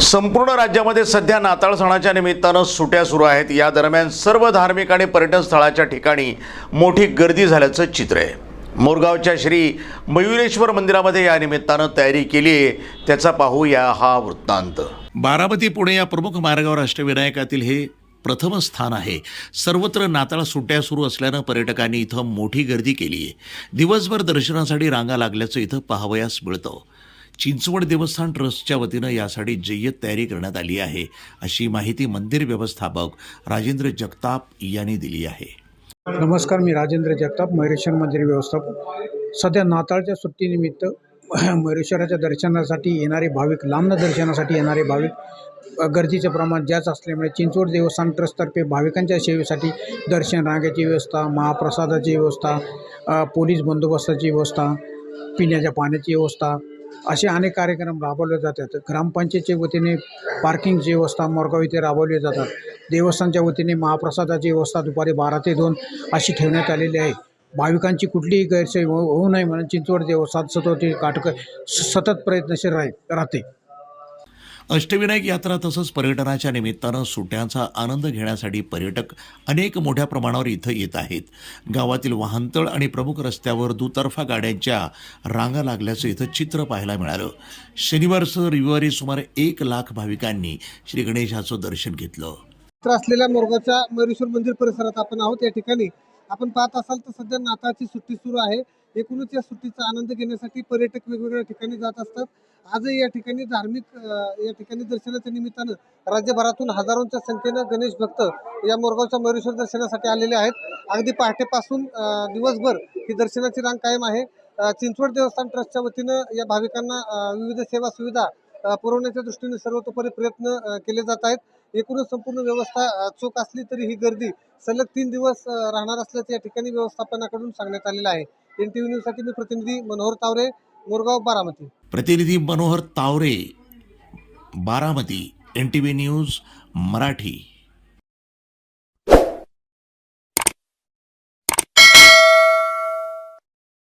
संपूर्ण राज्यामध्ये सध्या नाताळ सणाच्या निमित्तानं सुट्या सुरू आहेत. या दरम्यान सर्व धार्मिक आणि पर्यटन स्थळाच्या ठिकाणी मोठी गर्दी झाल्याचं चित्र आहे. मोरगावच्या श्री मयुरेश्वर मंदिरामध्ये या निमित्तानं तयारी केली आहे. त्याचा पाहूया हा वृत्तांत. बारामती पुणे या प्रमुख मार्गावर अष्टविनायकातील हे प्रथम स्थान आहे. सर्वत्र नाताळ सुट्ट्या सुरू असल्यानं पर्यटकांनी इथं मोठी गर्दी केली आहे. दिवसभर दर्शनासाठी रांगा लागल्याचं इथं पाहावयास मिळतं. चिंचवड देवस्थान ट्रस्टच्या वतीनं यासाठी जय्यत तयारी करण्यात आली आहे अशी माहिती मंदिर व्यवस्थापक राजेंद्र जगताप यांनी दिली आहे. नमस्कार मी राजेंद्र जगताप मयुरेश्वर मंदिर व्यवस्थापक. सध्या नाताळच्या सुट्टीनिमित्त मयुरेश्वराच्या दर्शनासाठी येणारे भाविक लांब दर्शनासाठी येणारे भाविक गर्दीचे प्रमाण जास्त असल्यामुळे चिंचवड देवस्थान ट्रस्टतर्फे भाविकांच्या सेवेसाठी दर्शन रांगेची व्यवस्था महाप्रसादाची व्यवस्था पोलीस बंदोबस्ताची व्यवस्था पिण्याच्या पाण्याची व्यवस्था असे अनेक कार्यक्रम राबवले जातात. ग्रामपंचायतच्या वतीने पार्किंगची व्यवस्था मोरगाव इथे राबवली जातात. देवस्थानच्या वतीने महाप्रसादाची व्यवस्था दुपारी बारा ते दोन अशी ठेवण्यात आलेली आहे. भाविकांची कुठलीही गैरसोय हो- होऊ नये म्हणून चिंचवड देवस्थान सतत काटक सतत प्रयत्नशील राह राहते. अष्टविनायक यात्रा तसंच पर्यटनाच्या निमित्तानं सुट्ट्यांचा आनंद घेण्यासाठी पर्यटक अनेक मोठ्या प्रमाणावर इथं येत आहेत. गावातील वाहनतळ आणि प्रमुख रस्त्यावर दुतर्फा गाड्यांच्या रांगा लागल्याचं इथं चित्र पाहायला मिळालं. शनिवारचं रविवारी सुमारे एक लाख भाविकांनी श्री गणेशाचं दर्शन घेतलं. तर असलेल्या मोरगावच्या मयुरेश्वर मंदिर परिसरात आपण आहोत. या ठिकाणी आपण पाहत असाल तर सध्या नाताळची सुट्टी सुरू आहे. एकूणच या सुट्टीचा आनंद घेण्यासाठी पर्यटक वेगवेगळ्या ठिकाणी जात असतात. आजही या ठिकाणी धार्मिक या ठिकाणी दर्शनाच्या निमित्तानं राज्यभरातून हजारोंच्या संख्येनं गणेश भक्त या मोरगावच्या मयुरेश्वर दर्शनासाठी आलेले आहेत. अगदी पहाटेपासून दिवसभर ही दर्शनाची रांग कायम आहे. चिंचवड देवस्थान ट्रस्टच्या वतीनं या भाविकांना विविध सेवा सुविधा पुरवण्याच्या दृष्टीने सर्वतोपरी प्रयत्न केले जात आहेत. एकूणच संपूर्ण व्यवस्था चोख असली तरी ही गर्दी सलग तीन दिवस राहणार असल्याचं या ठिकाणी व्यवस्थापनाकडून सांगण्यात आलेलं आहे. एन टी व्ही न्यूजसाठी मी प्रतिनिधी मनोहर तावरे मोरगाव बारामती. प्रतिनिधी Manohar Taware Baramati. N T V news Marathi.